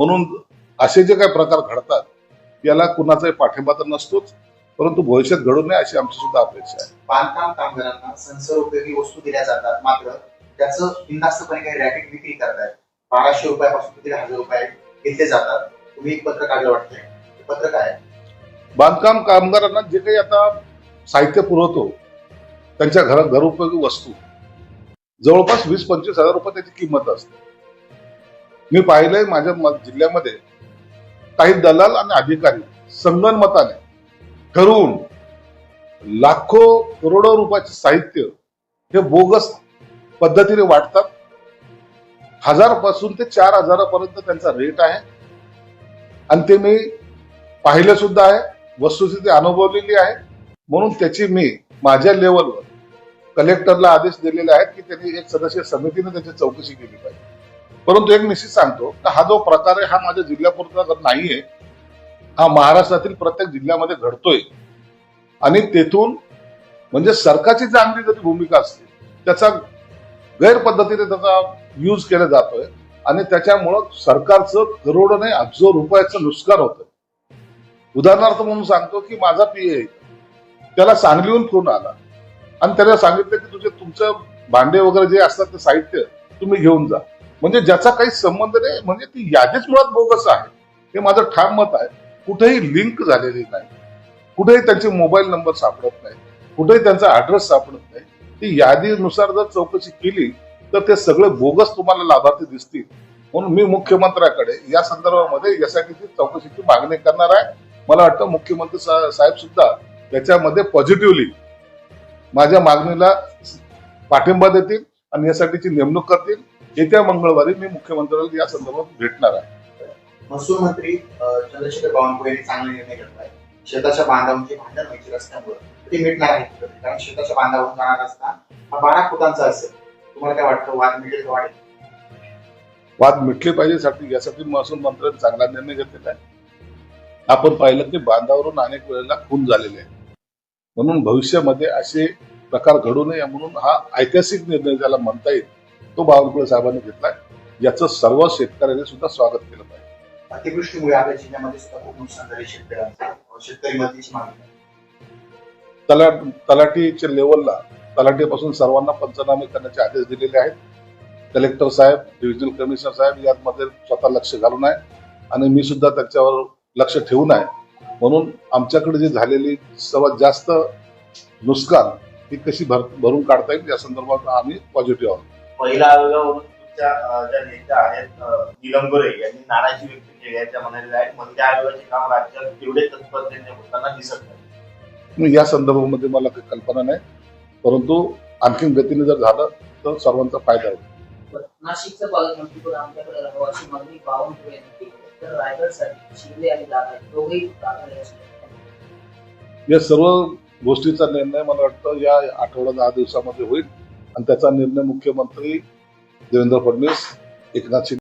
म्हणून असे जे काही प्रकार घडतात याला कुणाचाही पाठिंबा तर नसतोच परंतु भविष्यात घडू नये अशी आमची सुद्धा अपेक्षा आहे. बांधकाम कामगारांना संसर्गोपयोगी वस्तू दिल्या जातात मात्र त्याचं बिनधास्तपणे काही रॅकेट विक्री करतायत. बाराशे रुपयापासून किती हजार रुपये घेतले जातात. तुम्ही एक पत्र काढलं वाटतंय. ते पत्र काय आहे? बांधकाम कामगारांना जे काही आता साहित्य पुरवतो त्यांच्या घर घरोपयोगी वस्तू. जवळपास वीस पंचवीस हजार रुपये त्याची किंमत असते. मी पाहिलंय माझ्या म- जिल्ह्यामध्ये काही दलाल आणि अधिकारी संगणमताने ठरवून लाखो करोडो रुपयाचे साहित्य हे बोगस पद्धतीने वाटतात. हजारपासून ते चार हजारापर्यंत त्यांचा रेट आहे. आणि ते मी पाहिलं सुद्धा आहे. वस्तुस्थिती अनुभवलेली आहे. म्हणून त्याची मी माझ्या लेवलवर कलेक्टरला आदेश दिलेले आहेत की त्यांनी एक सदस्य समितीने त्याची चौकशी केली पाहिजे. परंतु एक निश्चित सांगतो की हा जो प्रकार आहे हा माझ्या जिल्ह्यापुरता नाहीये हा महाराष्ट्रातील प्रत्येक जिल्ह्यामध्ये घडतोय. आणि तेथून म्हणजे सरकारची चांगली जरी भूमिका असते त्याचा गैरपद्धतीने त्याचा यूज केला जातोय आणि त्याच्यामुळं सरकारचं करोड नाही अब्जो रुपयाचं नुकसान होतं उदाहरणार्थ म्हणून सांगतो की माझा पीए त्याला सांगलीहून फोन आला. आणि त्याला सांगितलं की तुझे तुमचं भांडे वगैरे जे असतात ते साहित्य तुम्ही घेऊन जा. म्हणजे ज्याचा काही संबंध नाही म्हणजे ती यादीच मुळात बोगस आहे. हे माझं ठाम मत आहे. कुठेही लिंक झालेली नाही. कुठेही त्यांचे मोबाईल नंबर सापडत नाही. कुठेही त्यांचा ऍड्रेस सापडत नाही. ती यादीनुसार जर चौकशी केली तर ते सगळे बोगस तुम्हाला लाभार्थी दिसतील. म्हणून मी मुख्यमंत्र्याकडे या संदर्भामध्ये यासाठीची चौकशीची मागणी करणार आहे. मला वाटतं मुख्यमंत्री सा- साहेब सुद्धा याच्यामध्ये पॉझिटिव्हली माझ्या मागणीला पाठिंबा देतील आणि यासाठीची नेमणूक करतील. येत्या मंगळवारी मी मुख्यमंत्र्याला या संदर्भात भेटणार आहे. महसूल मंत्री चंद्रशेखर बावनकुळे यांनी चांगला निर्णय घेतलाय शेताच्या बांधावरची भांडण व्हायची रस्त्यामुळे ते मिटणार आहे. कारण शेताच्या बांधावरून जाणारा रस्ता हा बारा फुटांचा असेल. तुम्हाला काय वाटतं? वाद मिळेल का वाढेल? वाद मिटले पाहिजे साठी यासाठी महसूल मंत्र्यांनी चांगला निर्णय घेतलेला आहे. आपण पाहिलं की बांधावरून अनेक वेळेला खून झालेले आहे म्हणून भविष्यामध्ये असे प्रकार घडू नये म्हणून हा ऐतिहासिक निर्णय ज्याला म्हणता येईल तो बावनकुळे साहेबांनी घेतलाय. याचं सर्व शेतकऱ्यांनी सुद्धा स्वागत केलं पाहिजे. अतिवृष्टीमुळे आपल्या जिल्ह्यामध्ये सुद्धा खूप नुकसान झाले शेतकऱ्यांचं. शेतकरी मदतीची मागणी. आहे. तला तलाठीच्या लेवलला तलाठीपासून सर्वांना पंचनामे करण्याचे आदेश दिलेले आहेत. कलेक्टर साहेब डिव्हिजनल कमिशनर साहेब यामध्ये स्वतः लक्ष घालून आहे. आणि मी सुद्धा त्याच्यावर लक्ष ठेवून आहे. म्हणून आमच्याकडे जी झालेली सर्वात जास्त नुकसान ती कशी भर भरून काढता येईल या संदर्भात आम्ही पॉझिटिव्ह आहोत. पहिला आयोगावरून तुमच्या अं, ज्या नेत्या आहेत नीलम गोरे यांनी नाराजी व्यक्त केली आहे. त्या म्हणालेल्या आहेत महिला आयोगाचे काम राज्यात तेवढे तत्परतेने होताना दिसत नाही. मी या संदर्भामध्ये मला काही कल्पना नाही. परंतु आणखीन गतीने जर झालं तर सर्वांचा फायदा होईल. नाशिकचं पालकमंत्रीपद आमच्याकडे राहावं अशी मागणी बावनकुळे यांनी केली तर रायगडसाठी शिंदे आणि दादा दोघेही या सर्व गोष्टीचा निर्णय मला वाटतं या आठवडा दहा दिवसामध्ये होईल. आणि त्याचा निर्णय मुख्यमंत्री देवेंद्र फडणवीस एकनाथ शिंदे